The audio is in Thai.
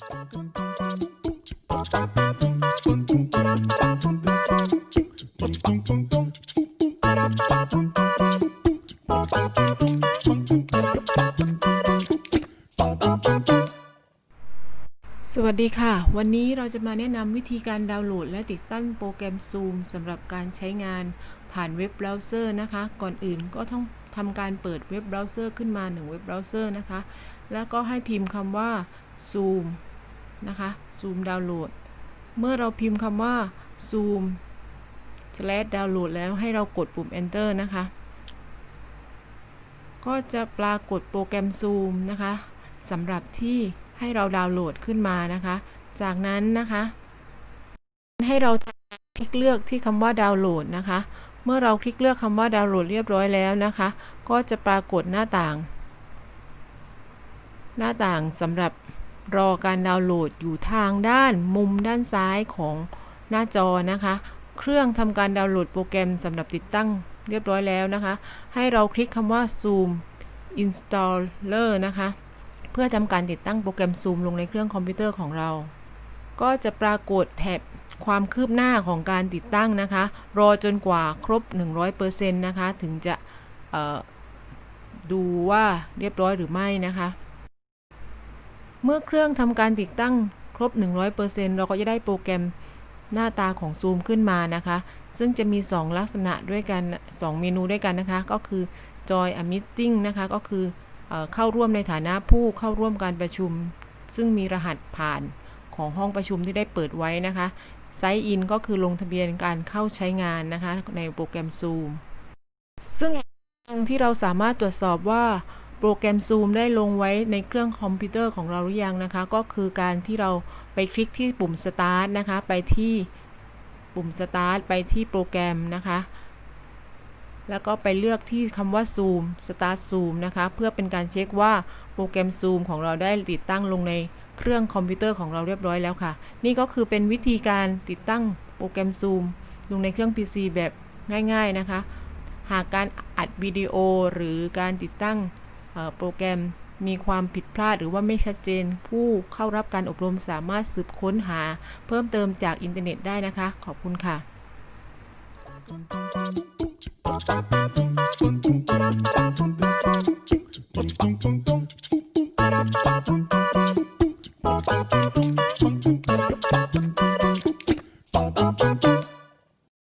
สวัสดีค่ะ วันนี้เราจะมาแนะนำวิธีการดาวน์โหลด และติดตั้งโปรแกรม Zoom สำหรับการใช้งานผ่านเว็บเบราว์เซอร์นะคะ ก่อนอื่นก็ต้องทำการเปิดเว็บเบราว์เซอร์ขึ้นมาหนึ่งเว็บเบราว์เซอร์นะคะ แล้วก็ให้พิมพ์คำว่า Zoom นะคะ Zoom ดาวน์โหลด เมื่อเราพิมพ์คำว่า Zoom slash download แล้วให้เรากดปุ่ม enter นะคะ ก็จะปรากฏโปรแกรม Zoom นะคะสำหรับที่ให้เราดาวน์โหลดขึ้นมานะคะ จากนั้นนะคะ ให้เราคลิกเลือกที่คำว่าดาวน์โหลดนะคะ เมื่อเราคลิกเลือกคำว่าดาวน์โหลดเรียบร้อยแล้วนะคะ ก็จะปรากฏหน้าต่าง หน้าต่างสำหรับ รอการดาวน์โหลดอยู่ทางด้านมุมด้านซ้ายของหน้าจอนะคะ เครื่องทำการดาวน์โหลดโปรแกรมสำหรับติดตั้งเรียบร้อยแล้วนะคะ ให้เราคลิกคำว่า Zoom Installer นะคะ เพื่อทำการติดตั้งโปรแกรม Zoom ลงในเครื่องคอมพิวเตอร์ของเรา ก็จะปรากฏแถบความคืบหน้าของการติดตั้งนะคะ รอจนกว่าครบ 100%นะคะ ถึงจะดูว่าเรียบร้อยหรือไม่นะคะ เมื่อเครื่องทำการติดตั้งครบ 100%เราก็จะได้โปรแกรมหน้าตาของ Zoom ขึ้นมานะคะ ซึ่งจะมี 2 ลักษณะด้วยกัน 2 เมนูด้วยกันนะคะ ก็คือ Joy a Meeting นะคะ ก็คือเอเข้าร่วมในฐานะผู้เข้าร่วมการประชุม ซึ่งมีรหัสผ่านของห้องประชุมที่ได้เปิดไว้นะคะ Sign in ก็คือลงทะเบียนการเข้าใช้งานนะคะ ในโปรแกรม Zoom ซึ่งที่เราสามารถตรวจสอบว่า โปรแกรม Zoom ได้ลงไว้ในเครื่องคอมพิวเตอร์ของเราหรือยังนะคะ ก็คือการที่เราไปคลิกที่ปุ่ม Start นะคะ ไปที่ปุ่ม Start ไปที่โปรแกรมนะคะ แล้วก็ไปเลือกที่คำว่า Zoom Start Zoom นะคะ เพื่อเป็นการเช็คว่าโปรแกรม Zoom ของเราได้ติดตั้งลงในเครื่องคอมพิวเตอร์ของเราเรียบร้อยแล้วค่ะ นี่ก็คือเป็นวิธีการติดตั้งโปรแกรม Zoom ลงในเครื่อง PC แบบง่าย ๆนะคะ หากการอัดวิดีโอหรือการติดตั้ง โปรแกรมมีความผิดพลาดหรือว่าไม่ชัดเจน ผู้เข้ารับการอบรมสามารถสืบค้นหา เพิ่มเติมจากอินเทอร์เน็ตได้นะคะ ขอบคุณค่ะ